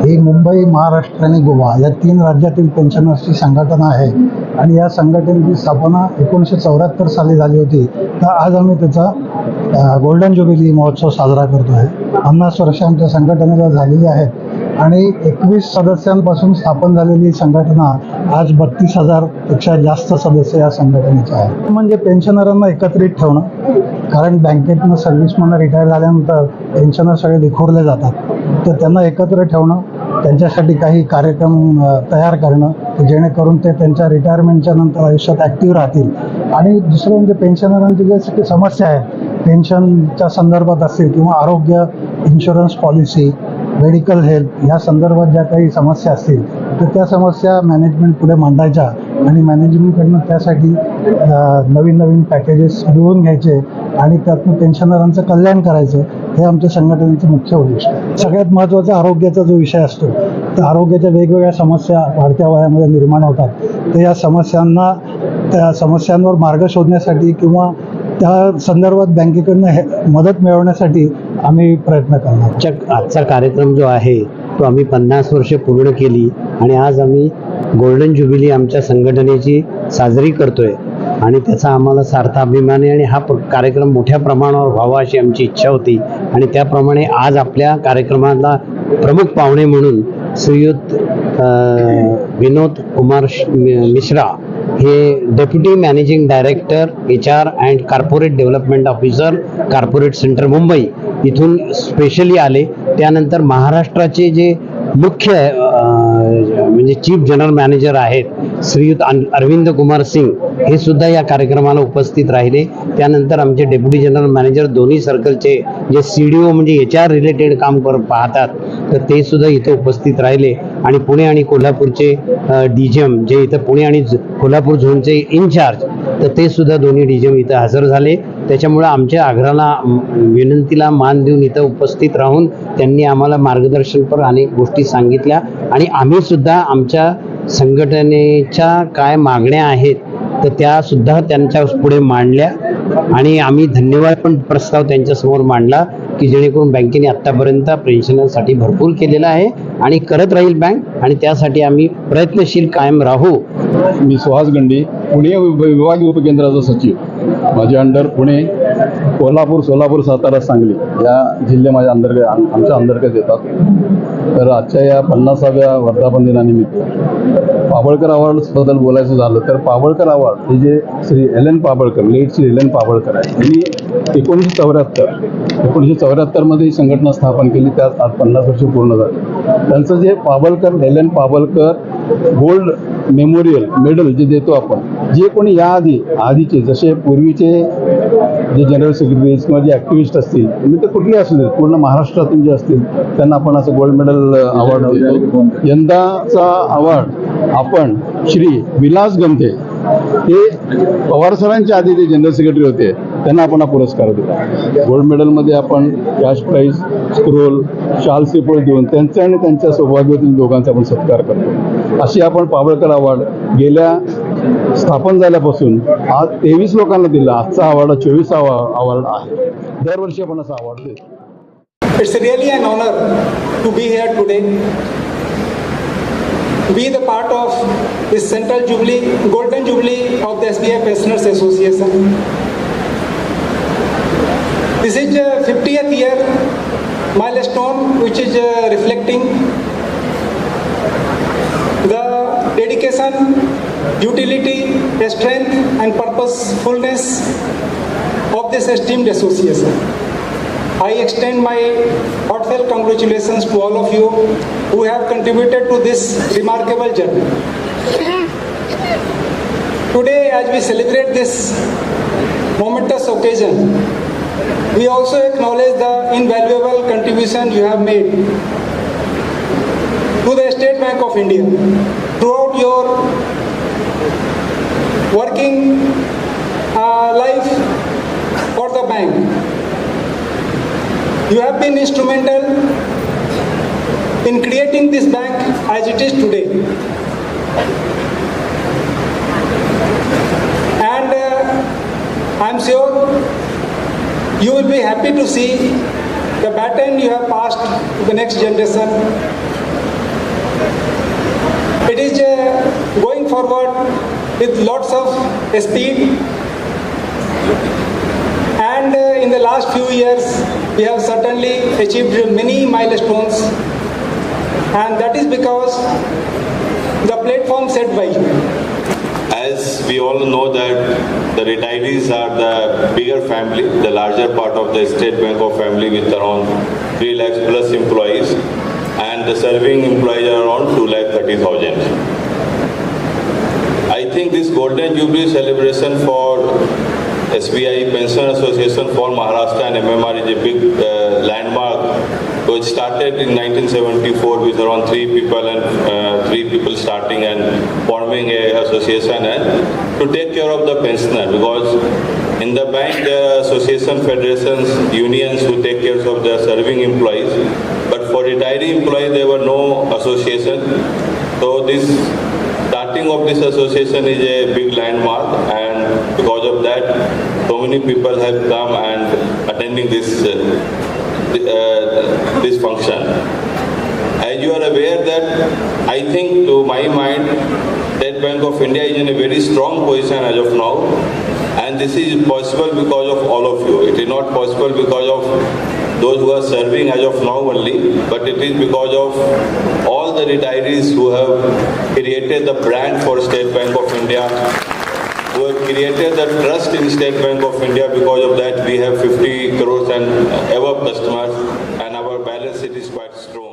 ही मुंबई महाराष्ट्र आणि गोवा या तीन राज्यातील पेन्शनर्सची संघटना आहे. आणि या संघटनेची स्थापना एकोणीसशे चौऱ्याहत्तर साली झाली होती. तर आज आम्ही त्याचा गोल्डन जुबिली महोत्सव साजरा करतो आहे पन्नास वर्ष आमच्या संघटनेला झालेली आहेत आणि एकवीस सदस्यांपासून स्थापन झालेली संघटना आज बत्तीस हजारपेक्षा जास्त सदस्य या संघटनेचे आहेत. म्हणजे पेन्शनरांना एकत्रित ठेवणं कारण बँकेतनं म्हणून रिटायर झाल्यानंतर पेन्शनर सगळे विखुरले जातात. तर त्यांना एकत्र ठेवणं त्यांच्यासाठी काही कार्यक्रम तयार करणं जेणेकरून ते त्यांच्या रिटायरमेंटच्या नंतर आयुष्यात ॲक्टिव्ह राहतील. आणि दुसरं म्हणजे पेन्शनरांची जे समस्या आहेत पेन्शनच्या संदर्भात असतील किंवा आरोग्य इन्शुरन्स पॉलिसी मेडिकल हेल्थ या संदर्भात ज्या काही समस्या असतील तर त्या समस्या मॅनेजमेंट पुढे मांडायच्या आणि मॅनेजमेंटकडनं त्यासाठी नवीन नवीन पॅकेजेस मिळवून घ्यायचे आणि त्यातनं पेन्शनरांचं कल्याण करायचं हे आमच्या संघटनेचं मुख्य उद्दिष्ट आहे. सगळ्यात महत्त्वाचा आरोग्याचा जो विषय असतो तर आरोग्याच्या वेगवेगळ्या समस्या वाढत्या वयामध्ये निर्माण होतात. तर या समस्यांना त्या समस्यांवर मार्ग शोधण्यासाठी किंवा त्या संदर्भात बँकेकडनं हे मदत मिळवण्यासाठी आम्ही प्रयत्न करणार. चक आजचा कार्यक्रम जो आहे तो आम्ही पन्नास वर्ष पूर्ण केली आणि आज आम्ही गोल्डन ज्युबिली आमच्या संघटनेची साजरी करतोय आणि त्याचा आम्हाला सार्थ अभिमान आहे आणि हा प्र- कार्यक्रम मोठ्या प्रमाणावर व्हावा अशी आमची इच्छा होती. आणि त्याप्रमाणे आज आपल्या कार्यक्रमाला प्रमुख पाहुणे म्हणून श्रीयुत विनोद कुमार श- मि- मिश्रा हे deputy managing director H R and corporate development officer corporate centre Mumbai इथून स्पेशली आले. त्यानंतर महाराष्ट्राचे जे मुख्य आहे म्हणजे चीफ जनरल मॅनेजर आहेत श्रीयुत अरविंद कुमार सिंग हे सुद्धा या कार्यक्रमाला उपस्थित राहिले. त्यानंतर आमचे डेप्युटी जनरल मॅनेजर दोन्ही सर्कलचे जे सी डी ओ म्हणजे एच आर रिलेटेड काम कर पाहतात तर ते सुद्धा इथं उपस्थित राहिले. आणि पुणे आणि कोल्हापूरचे डी जी एम जे इथं पुणे आणि कोल्हापूर झोनचे इन्चार्ज तर ते सुद्धा दोन्ही डी जी एम इथं हजर झाले. त्याच्यामुळं आमच्या आग्रहाला विनंतीला मान देऊन इथं उपस्थित राहून त्यांनी आम्हाला मार्गदर्शनपर अनेक गोष्टी सांगितल्या. आणि आम्हीसुद्धा आमच्या संघटनेच्या काय मागण्या आहेत तर त्यासुद्धा त्यांच्या पुढे मांडल्या आणि आम्ही धन्यवाद पण प्रस्ताव त्यांच्यासमोर मांडला की जेणेकरून बँकेने आत्तापर्यंत पेन्शनरसाठी भरपूर केलेला आहे आणि करत राहील बँक आणि त्यासाठी आम्ही प्रयत्नशील कायम राहू. मी सुहास गंडी पुणे विभागीय उपकेंद्राचा सचिव. माझ्या अंडर पुणे कोल्हापूर सोलापूर सातारा सांगली या जिल्हे माझ्या अंतर्गत आम- आमच्या अंतर्गत येतात. तर आजच्या या पन्नासाव्या वर्धापन दिनानिमित्त पाबळकर अवॉर्डबद्दल बोलायचं झालं तर पाबळकर अवॉर्ड हे जे Shri L N Pabalkar late Shri L N Pabalkar आहे त्यांनी एकोणीसशे चौऱ्याहत्तर एकोणीसशे चौऱ्याहत्तरमध्ये ही संघटना स्थापन केली त्यात आज पन्नास वर्ष पूर्ण झाली. त्यांचं जे Pabalkar L N Pabalkar gold memorial medal जे देतो आपण जे कोणी याआधी आधीचे जसे पूर्वीचे जे जनरल सेक्रेटरीज किंवा जे ॲक्टिव्हिस्ट असतील तुम्ही तर कुठले असू देत पूर्ण महाराष्ट्रातून जे असतील त्यांना आपण असं गोल्ड मेडल अवॉर्ड देतो. यंदाचा अवॉर्ड आपण श्री विलास गमते हे पवार सरांच्या आधी ते जनरल सेक्रेटरी होते त्यांना आपण हा पुरस्कार दिला गोल्ड मेडलमध्ये आपण कॅश प्राईज स्क्रोल शाल सिपोळ देऊन त्यांचा आणि त्यांच्या सौभाग्यातील दोघांचा आपण सत्कार करतो. अशी आपण पावळकर अवॉर्ड गेल्या स्थापन झाल्यापासून आज तेवीस लोकांना दिला. आजचा अवॉर्ड हा चोवीसावा अवॉर्ड आहे. दरवर्षी आपण असा अवॉर्ड देतो. It's really an honour to be here today be the part of this central jubilee golden jubilee of the S B I pensioners association this is fifty eighth year milestone which is reflecting the dedication utility, strength and purposefulness of this esteemed association. I extend my heartfelt congratulations to all of you who have contributed to this remarkable journey. Today, as we celebrate this momentous occasion, we also acknowledge the invaluable contribution you have made to the State Bank of India throughout your working uh, life for the bank. You have been instrumental in creating this bank as it is today. And uh, I'm sure you will be happy to see the baton you have passed to the next generation. It is going forward with lots of speed and uh, in the last few years we have certainly achieved many milestones and that is because the platform set by. As we all know that the retirees are the bigger family, the larger part of the State Bank of family with around 3 lakhs plus employees and the serving employees are around 2 lakh 30,000. I think this Golden Jubilee celebration for SBI Pension Association for Maharashtra and MMR is a big uh, landmark. It started in 1974 with around three people and uh, three people starting and forming a association and to take care of the pensioner because in the bank there are association federations unions who take care of the serving employees for retiree employees there were no association. So this starting of this association is a big landmark and because of that so many people have come and attending this uh, uh, this function. As you are aware that i think to my mind state bank of india is in a very strong position as of now. And this is possible because of all of you. It is not possible because of those who are serving as of now only, but it is because of all the retirees who have created the brand for State Bank of India, who have created the trust in State Bank of India. Because of that, we have 50 crores and above customers, and our balance sheet is quite strong.